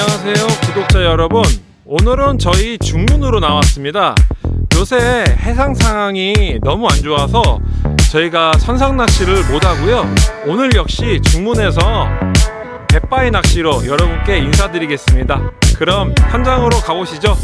안녕하세요 구독자 여러분. 오늘은 저희 중문으로 나왔습니다. 요새 해상 상황이 너무 안 좋아서 저희가 선상 낚시를 못 하고요. 오늘 역시 중문에서 갯바위 낚시로 여러분께 인사드리겠습니다. 그럼 현장으로 가보시죠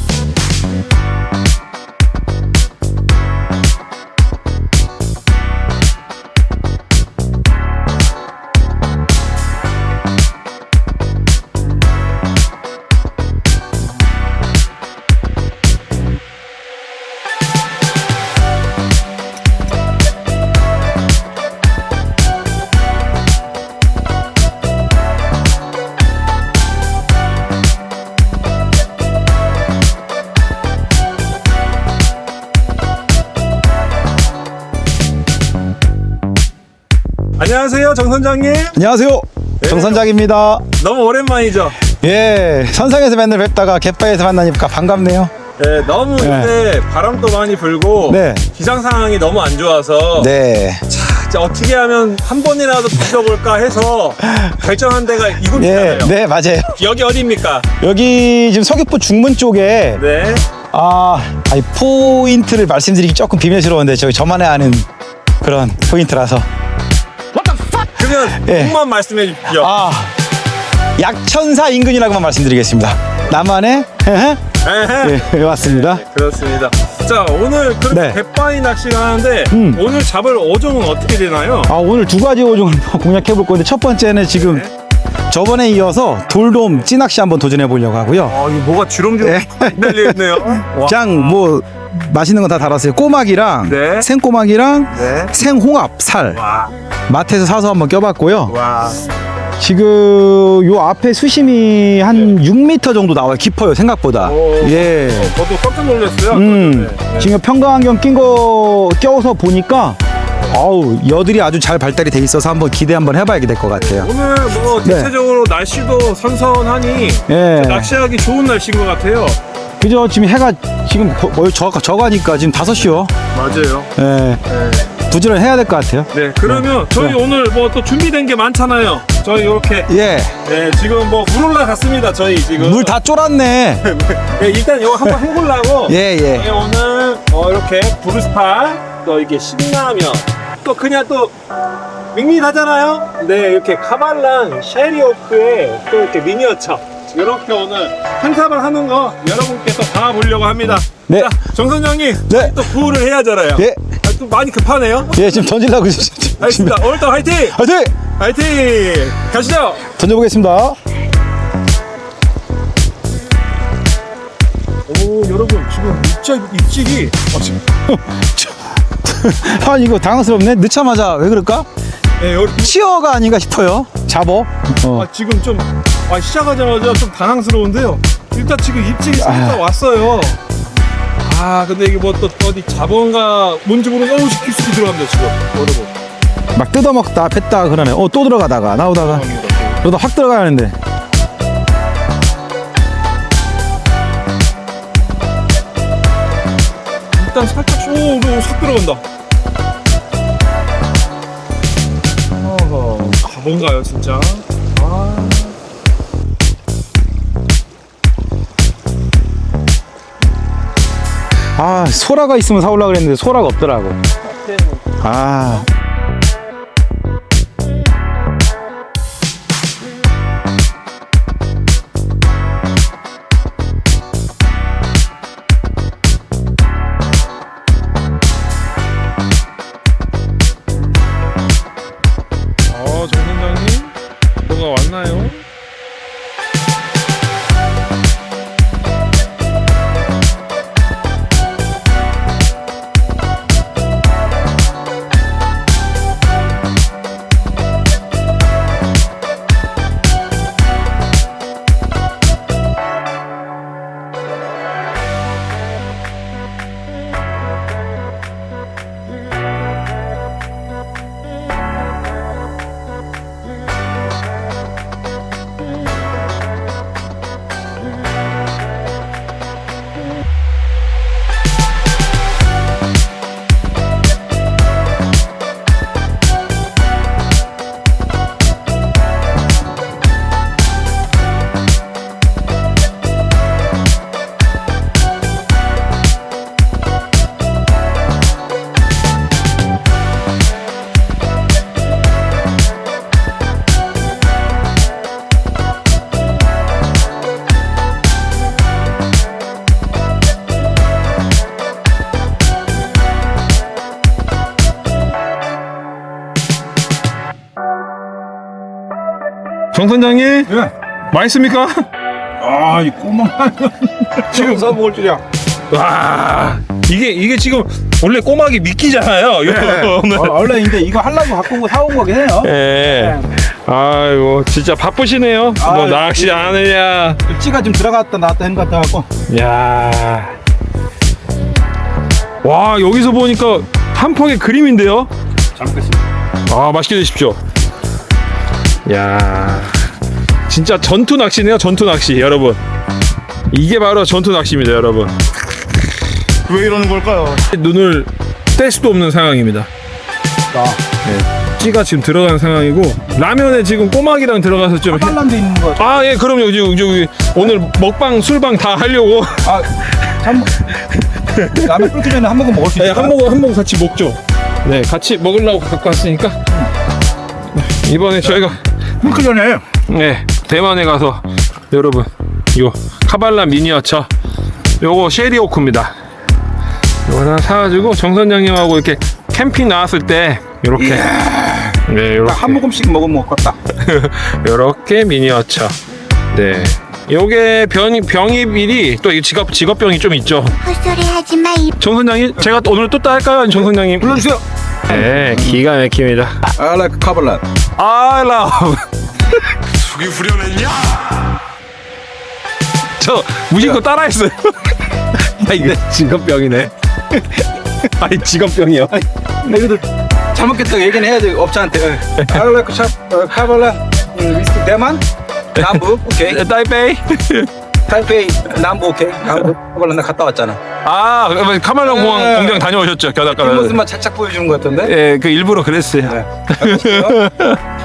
안녕하세요 정 선장님 안녕하세요. 정선장입니다. 너무 오랜만이죠 예, 선상에서 맨날 뵙다가 갯바에서 만나니까 반갑네요. 네, 너무 요새 바람도 많이 불고 네. 기상 상황이 너무 안 좋아서 네. 진짜 어떻게 하면 한 번이라도 뒤져볼까 해서 결정한 데가 예, 이곳이잖아요. 네, 맞아요. 여기 어디입니까? 여기 지금 서귀포 중문 쪽에 네. 아, 아니, 포인트를 말씀드리기 조금 비밀스러운데 저희 저만의 아는 그런 포인트라서 그러면 예. 꼭만 말씀해 주십시오. 아, 약천사 인근이라고만 말씀드리겠습니다. 나만의 에헤. 예, 맞습니다. 그렇습니다. 자, 오늘 그렇게 네. 갯바위 낚시가 하는데 음. 오늘 잡을 어종은 어떻게 되나요? 아, 오늘 두 가지 오종을 공략해 볼 건데 첫 번째는 지금 네. 저번에 이어서 돌돔 찌낚시 한번 도전해 보려고 하고요. 아, 이거 뭐가 주렁주렁 네. 날리겠네요. 와. 장뭐 맛있는 거다 달았어요. 꼬막이랑 네. 생꼬막이랑 네. 생홍합 살 와. 마트에서 사서 한번 껴봤고요. 와. 지금 요 앞에 수심이 한 6m 정도 나와요. 깊어요 생각보다. 네. 오. 예. 저도 깜짝 놀랐어요. 음 네. 지금 평광안경 낀 거 껴서 보니까 아우 여들이 아주 잘 발달이 돼 있어서 한번 기대 한번 해봐야 될 것 같아요. 오늘 뭐 네. 대체적으로 날씨도 선선하니 예. 낚시하기 좋은 날씨인 것 같아요. 그죠? 지금 해가 지금 거- 거의 저, 저가니까 지금 5시요. 맞아요. 예. 네. 부지런 해야 될 것 같아요. 네, 그러면 저희 네. 오늘 뭐 또 준비된 게 많잖아요. 저희 이렇게 예. 네, 지금 뭐 물 올라갔습니다. 저희 지금 물 다 쫄았네. 네, 일단 이거 한번 해보려고 예, 예. 저희 오늘 어, 이렇게 브루스파 또 이게 신라면 또 그냥 또 밋밋하잖아요. 네, 이렇게 카발랑 쉐리오크의 또 이렇게 미니어처 이렇게 오늘 한삽을 하는 거 여러분께서 다 보려고 합니다. 네. 자, 정 선장님 네. 또 구호를 해야잖아요. 예. 아, 또 많이 급하네요. 예, 지금 던질라고 지금. 알겠습니다. 오늘도 화이팅! 화이팅! 화이팅! 가시죠! 던져보겠습니다. 오, 여러분, 지금 입질, 입질이. 어, 지금. 아, 이거 당황스럽네. 넣자마자 왜 그럴까? 네, 여기, 치어가 아닌가 싶어요. 잡어. 어. 아, 지금 좀, 아, 시작하자마자 좀 당황스러운데요. 일단 지금 입질이 살짝 아. 왔어요. 아, 근데 이게 뭐 또 어디 자본가 뭔지 모르는 어우, 깊숙이 들어갑니다, 지금. 여러분. 막 뜯어먹다 뺐다 그러네. 어, 또 들어가다가 나오다가. 그러다 확 들어가는데. 일단 살짝 쏘, 오, 싹 들어간다. 어허, 아, 뭔가요, 진짜? 아. 아, 소라가 있으면 사오려고 그랬는데 소라가 없더라고. 아. 정 선장님 예. 맛있습니까? 아, 이 꼬막. 지금 사 먹을 줄이야. 와 이게 이게 지금 원래 꼬막이 미끼잖아요. 이거 오늘. 어, 원래 이제 이거 하려고 갖고 온 거 사온 거긴 해요. 예. 아이고 진짜 바쁘시네요. 뭐 아유, 낚시 안 하느냐. 찌가 좀 들어갔다 나왔다 한것 같아갖고. 야. 와 여기서 보니까 한 폭의 그림인데요. 잘 먹겠습니다. 아 맛있게 드십시오. 야. 진짜 전투 낚시네요. 전투 낚시 여러분. 이게 바로 전투 낚시입니다, 여러분. 왜 이러는 걸까요? 눈을 뗄 수도 없는 상황입니다. 아, 찌가 지금 들어간 상황이고 라면에 지금 꼬막이랑 들어가서 좀 해- 빨란데 있는 거. 아, 예, 그럼요. 지금 저기 오늘 먹방, 술방 다 하려고. 아, 참. 라면 끓기 전에 한 모금 먹을 수 네, 있어요. 한 모금, 한 모금 같이 먹죠. 네, 같이 먹으려고 갖고 왔으니까. 네, 이번에 저희가, 끓기 전에. 네, 대만에 가서, 여러분, 요, 카발라 미니어처, 요거 쉐리오크입니다. 요거 하나 사가지고 정선장님하고 이렇게 캠핑 나왔을 때, 요렇게. 네, 요렇게. 한 모금씩 먹으면 먹겠다. 요렇게 미니어처. 네. 요게 병, 병입일이 또 이 직업, 직업병이 좀 있죠. 헛소리 하지 마, 이 정선장님, 제가 오늘 또 딸까요? 아니, 정선장님? 불러주세요. 네, 기가 막힙니다. I like 카발란. I love. 속이 후련했냐? 저 무심코 따라했어요. 아 이게 직업병이네. 아니 직업병이요. 이것도 잘못겠다고 얘기는 해야 돼 업자한테. I like 샵 어, 카발란. 음, 위스키 대만. 남부 오케이. 타이페이. 타이페이 남부 오케이. 남부 카발란 나 갔다 왔잖아. 아 카말라 공항 네. 공장 다녀오셨죠 그 겨울가다. 모습만 착착 보여주는 것 같던데. 예, 그 일부러 그랬어요. 네.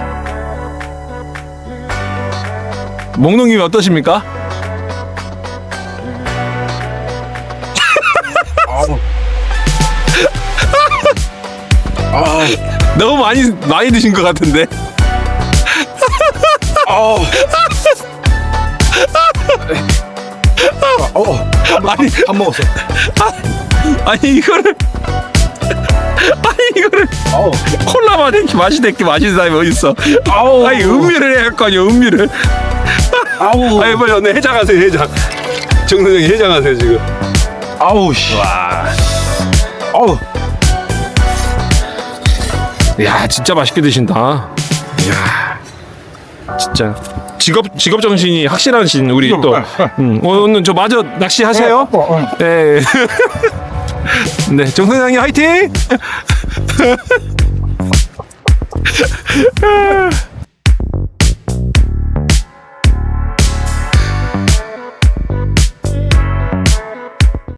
목농님이 어떠십니까? 아우. 아, 너무 많이 많이 드신 것 같은데. 아우. 어, 아 니 밥 먹었어. 아니 이거를 아니 이거를 아우. 콜라 맛이 맛이 됐게 마시는 사람이 어디 있어? 아우. 아니 음미를 해야 할 거 아니에요 음미를. 아우. 아니 빨리 오늘 해장하세요 해장. 정선생이 해장하세요 지금. 아우 씨. 와. 아우. 야 진짜 맛있게 드신다. 이야 진짜 직업 직업 정신이 확실하신 우리 또 음, 오늘 저 마저 낚시 하세요. 네. 네 정 선장님 화이팅.